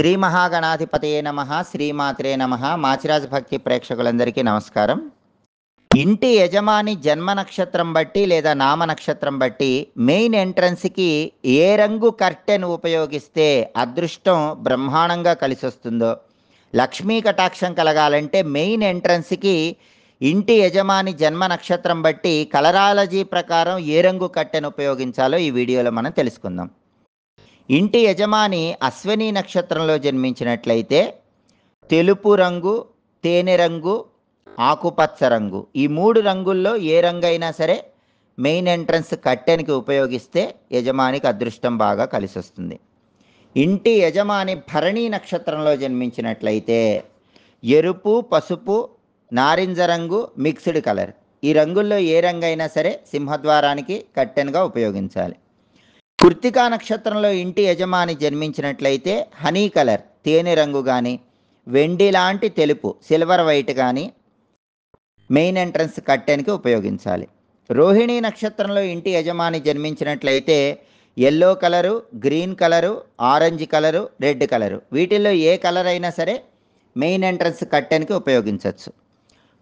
శ్రీ మహాగణాధిపతయే నమ శ్రీమాత్రే నమ. మాచిరాజ్ భక్తి ప్రేక్షకులందరికీ నమస్కారం. ఇంటి యజమాని జన్మ నక్షత్రం బట్టి లేదా నామ నక్షత్రం బట్టి మెయిన్ ఎంట్రన్స్కి ఏ రంగు కర్టెన్ ఉపయోగిస్తే అదృష్టం బ్రహ్మాండంగా కలిసి వస్తుందో లక్ష్మీ కటాక్షం కలగాలంటే మెయిన్ ఎంట్రన్స్కి ఇంటి యజమాని జన్మ నక్షత్రం బట్టి కలరాలజీ ప్రకారం ఏ రంగు కట్టెను ఉపయోగించాలో ఈ వీడియోలో మనం తెలుసుకుందాం. ఇంటి యజమాని అశ్విని నక్షత్రంలో జన్మించినట్లయితే తెలుపు రంగు తేనె రంగు ఆకుపచ్చ రంగు. ఈ మూడు రంగుల్లో ఏ రంగు అయినా సరే మెయిన్ ఎంట్రన్స్ కట్టెనికి ఉపయోగిస్తే యజమానికి అదృష్టం బాగా కలిసి వస్తుంది ఇంటి యజమాని భరణి నక్షత్రంలో జన్మించినట్లయితే ఎరుపు పసుపు నారింజ రంగు మిక్స్డ్ కలర్. ఈ రంగుల్లో ఏ రంగు అయినా సరే సింహద్వారానికి కట్టెనుగా ఉపయోగించాలి. కృత్తికా నక్షత్రంలో ఇంటి యజమాని జన్మించినట్లయితే హనీ కలర్ తేనె రంగు కానీ వెండి లాంటి తెలుపు సిల్వర్ వైట్ కానీ మెయిన్ ఎంట్రన్స్ కట్టెనికి ఉపయోగించాలి. రోహిణి నక్షత్రంలో ఇంటి యజమాని జన్మించినట్లయితే yellow colour green colour orange colour red colour. వీటిల్లో ఏ కలర్ అయినా సరే మెయిన్ ఎంట్రన్స్ కట్టెనికి ఉపయోగించవచ్చు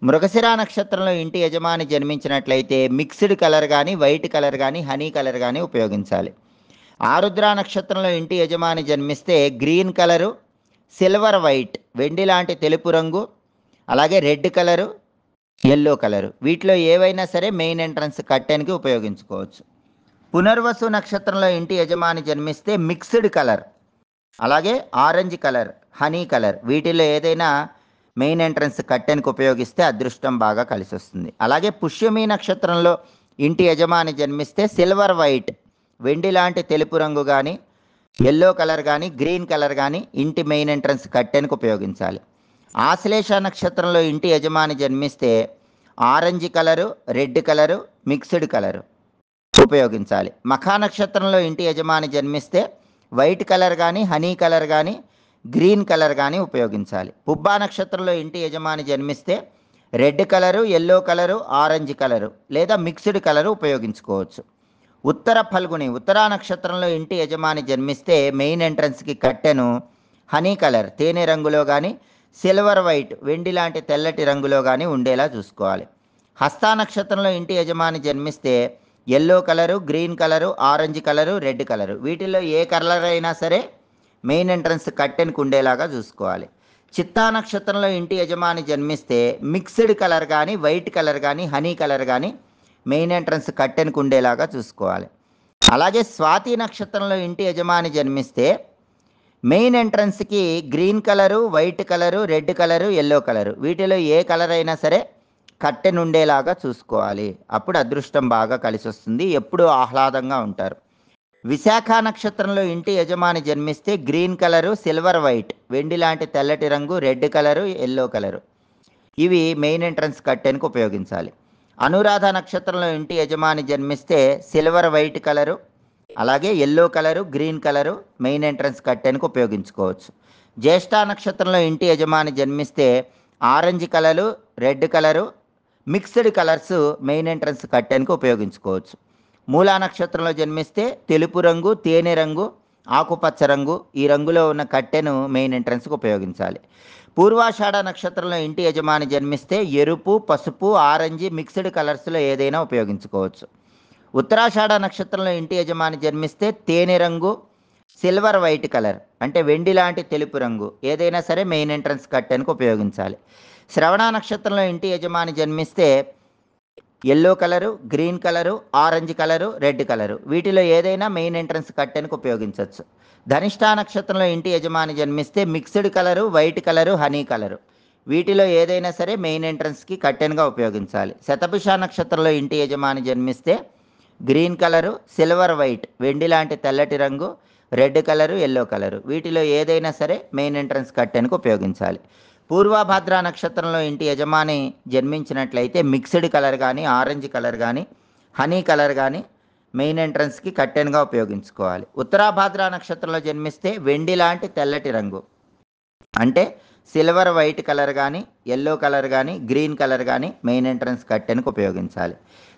మృగశిర నక్షత్రంలో ఇంటి యజమాని జన్మించినట్లయితే మిక్స్డ్ కలర్ కానీ వైట్ కలర్ కానీ హనీ కలర్ కానీ ఉపయోగించాలి. ఆరుద్ర నక్షత్రంలో ఇంటి యజమాని జన్మిస్తే గ్రీన్ కలరు సిల్వర్ వైట్ వెండి లాంటి తెలుపు రంగు అలాగే రెడ్ కలరు ఎల్లో కలరు. వీటిలో ఏవైనా సరే మెయిన్ ఎంట్రన్స్ కట్టెన్కి ఉపయోగించుకోవచ్చు. పునర్వసు నక్షత్రంలో ఇంటి యజమాని జన్మిస్తే మిక్స్డ్ కలర్ అలాగే ఆరెంజ్ కలర్ హనీ కలర్. వీటిలో ఏదైనా మెయిన్ ఎంట్రన్స్ కట్టెన్కి ఉపయోగిస్తే అదృష్టం బాగా కలిసి వస్తుంది అలాగే పుష్యమి నక్షత్రంలో ఇంటి యజమాని జన్మిస్తే సిల్వర్ వైట్ వెండి లాంటి తెలుపు రంగు కానీ ఎల్లో కలర్ కానీ గ్రీన్ కలర్ కానీ ఇంటి మెయిన్ ఎంట్రన్స్ కట్టెన్కి ఉపయోగించాలి. ఆశ్లేష నక్షత్రంలో ఇంటి యజమాని జన్మిస్తే orange colour red colour mixed colour ఉపయోగించాలి. మఖా నక్షత్రంలో ఇంటి యజమాని జన్మిస్తే వైట్ కలర్ కానీ హనీ కలర్ కానీ గ్రీన్ కలర్ కానీ ఉపయోగించాలి. పుబ్బా నక్షత్రంలో ఇంటి యజమాని జన్మిస్తే red colour yellow colour orange colour లేదా మిక్స్డ్ కలరు ఉపయోగించుకోవచ్చు. ఉత్తర ఫల్గుని ఉత్తరా నక్షత్రంలో ఇంటి యజమాని జన్మిస్తే మెయిన్ ఎంట్రన్స్కి కట్టెను హనీ కలర్ తేనె రంగులో కానీ సిల్వర్ వైట్ వెండి లాంటి తెల్లటి రంగులో కానీ ఉండేలా చూసుకోవాలి. హస్తా నక్షత్రంలో ఇంటి యజమాని జన్మిస్తే yellow colour green colour orange colour red colour. వీటిల్లో ఏ కలర్ అయినా సరే మెయిన్ ఎంట్రన్స్ కట్టెన్కి ఉండేలాగా చూసుకోవాలి. చిత్తా నక్షత్రంలో ఇంటి యజమాని జన్మిస్తే మిక్స్డ్ కలర్ కానీ వైట్ కలర్ కానీ హనీ కలర్ కానీ మెయిన్ ఎంట్రన్స్ కట్టెన్కు ఉండేలాగా చూసుకోవాలి. అలాగే స్వాతి నక్షత్రంలో ఇంటి యజమాని జన్మిస్తే main ఎంట్రన్స్కి green colour white colour red colour yellow colour. వీటిలో ఏ కలర్ అయినా సరే కట్టెన్ ఉండేలాగా చూసుకోవాలి. అప్పుడు అదృష్టం బాగా కలిసి వస్తుంది ఎప్పుడూ ఆహ్లాదంగా ఉంటారు. విశాఖ నక్షత్రంలో ఇంటి యజమాని జన్మిస్తే గ్రీన్ కలరు సిల్వర్ వైట్. వెండి లాంటి తెల్లటి రంగు రెడ్ కలరు ఎల్లో కలరు. ఇవి మెయిన్ ఎంట్రన్స్ కట్టెన్కు ఉపయోగించాలి. అనురాధ నక్షత్రంలో ఇంటి యజమాని జన్మిస్తే సిల్వర్ వైట్ కలరు అలాగే yellow colour green colour main entrance కట్టెన్కి ఉపయోగించుకోవచ్చు. జ్యేష్ఠ నక్షత్రంలో ఇంటి యజమాని జన్మిస్తే orange colour red colour mixed colours main entrance కట్టెన్కి ఉపయోగించుకోవచ్చు. మూలా నక్షత్రంలో జన్మిస్తే తెలుపు రంగు తేనె రంగు ఆకుపచ్చ రంగు ఈ రంగులో ఉన్న కట్టెను మెయిన్ ఎంట్రన్స్కి ఉపయోగించాలి. పూర్వాషాఢ నక్షత్రంలో ఇంటి యజమాని జన్మిస్తే ఎరుపు పసుపు ఆరెంజ్ మిక్స్డ్ కలర్స్లో ఏదైనా ఉపయోగించుకోవచ్చు. ఉత్తరాషాఢ నక్షత్రంలో ఇంటి యజమాని జన్మిస్తే తేనె రంగు సిల్వర్ వైట్ కలర్ అంటే వెండి లాంటి తెలుపు రంగు ఏదైనా సరే మెయిన్ ఎంట్రన్స్ కట్టెన్కి ఉపయోగించాలి. శ్రవణ నక్షత్రంలో ఇంటి యజమాని జన్మిస్తే yellow colour green colour orange colour red colour. వీటిలో ఏదైనా మెయిన్ ఎంట్రన్స్ కట్టెన్కి ఉపయోగించవచ్చు. ధనిష్టా నక్షత్రంలో ఇంటి యజమాని జన్మిస్తే mixed colour white colour honey colour. వీటిలో ఏదైనా సరే మెయిన్ ఎంట్రన్స్కి కట్టెన్గా ఉపయోగించాలి. శతభిష నక్షత్రంలో ఇంటి యజమాని జన్మిస్తే గ్రీన్ కలరు సిల్వర్ వైట్ వెండి లాంటి తెల్లటి రంగు రెడ్ కలరు ఎల్లో కలరు. వీటిలో ఏదైనా సరే మెయిన్ ఎంట్రన్స్ కట్టెన్కి ఉపయోగించాలి. పూర్వభద్ర నక్షత్రంలో ఇంటి యజమాని జన్మించినట్లయితే మిక్స్డ్ కలర్ కానీ ఆరెంజ్ కలర్ కానీ హనీ కలర్ కానీ మెయిన్ ఎంట్రన్స్కి కట్టెన్గా ఉపయోగించుకోవాలి. ఉత్తరాభాద్ర నక్షత్రంలో జన్మిస్తే వెండి లాంటి తెల్లటి రంగు. అంటే సిల్వర్ వైట్ కలర్ కానీ ఎల్లో కలర్ కానీ గ్రీన్ కలర్ కానీ మెయిన్ ఎంట్రన్స్ కట్టెన్కి ఉపయోగించాలి.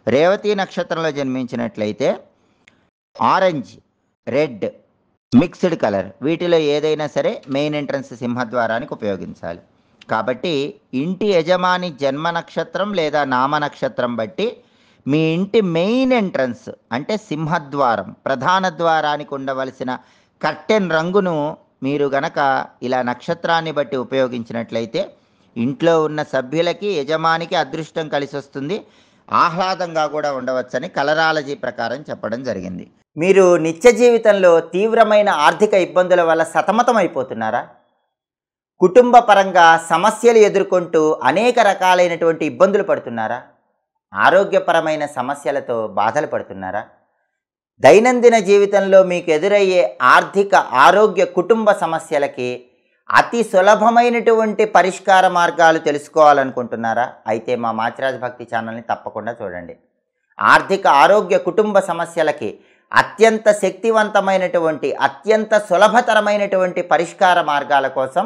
రేవతి నక్షత్రంలో జన్మించినట్లయితే ఆరెంజ్ రెడ్ మిక్స్డ్ కలర్ వీటిలో ఏదైనా సరే మెయిన్ ఎంట్రన్స్ సింహద్వారానికి ఉపయోగించాలి. కాబట్టి ఇంటి యజమాని జన్మ నక్షత్రం లేదా నామ నక్షత్రం బట్టి మీ ఇంటి మెయిన్ ఎంట్రన్స్ అంటే సింహద్వారం ప్రధాన ద్వారానికి ఉండవలసిన కర్టెన్ రంగును మీరు గనక ఇలా నక్షత్రాన్ని బట్టి ఉపయోగించినట్లయితే ఇంట్లో ఉన్న సభ్యులకి యజమానికి అదృష్టం కలిసి వస్తుంది. ఆహ్లాదంగా కూడా ఉండవచ్చని కలరాలజీ ప్రకారం చెప్పడం జరిగింది. మీరు నిత్య జీవితంలో తీవ్రమైన ఆర్థిక ఇబ్బందుల వల్ల సతమతం అయిపోతున్నారా కుటుంబ పరంగా సమస్యలు ఎదుర్కొంటూ అనేక రకాలైనటువంటి ఇబ్బందులు పడుతున్నారా? ఆరోగ్యపరమైన సమస్యలతో బాధలు పడుతున్నారా? దైనందిన జీవితంలో మీకు ఎదురయ్యే ఆర్థిక ఆరోగ్య కుటుంబ సమస్యలకి అతి సులభమైనటువంటి పరిష్కార మార్గాలు తెలుసుకోవాలనుకుంటున్నారా? అయితే మా మాచిరాజ్ భక్తి ఛానల్ని తప్పకుండా చూడండి. ఆర్థిక ఆరోగ్య కుటుంబ సమస్యలకి అత్యంత శక్తివంతమైనటువంటి అత్యంత సులభతరమైనటువంటి పరిష్కార మార్గాల కోసం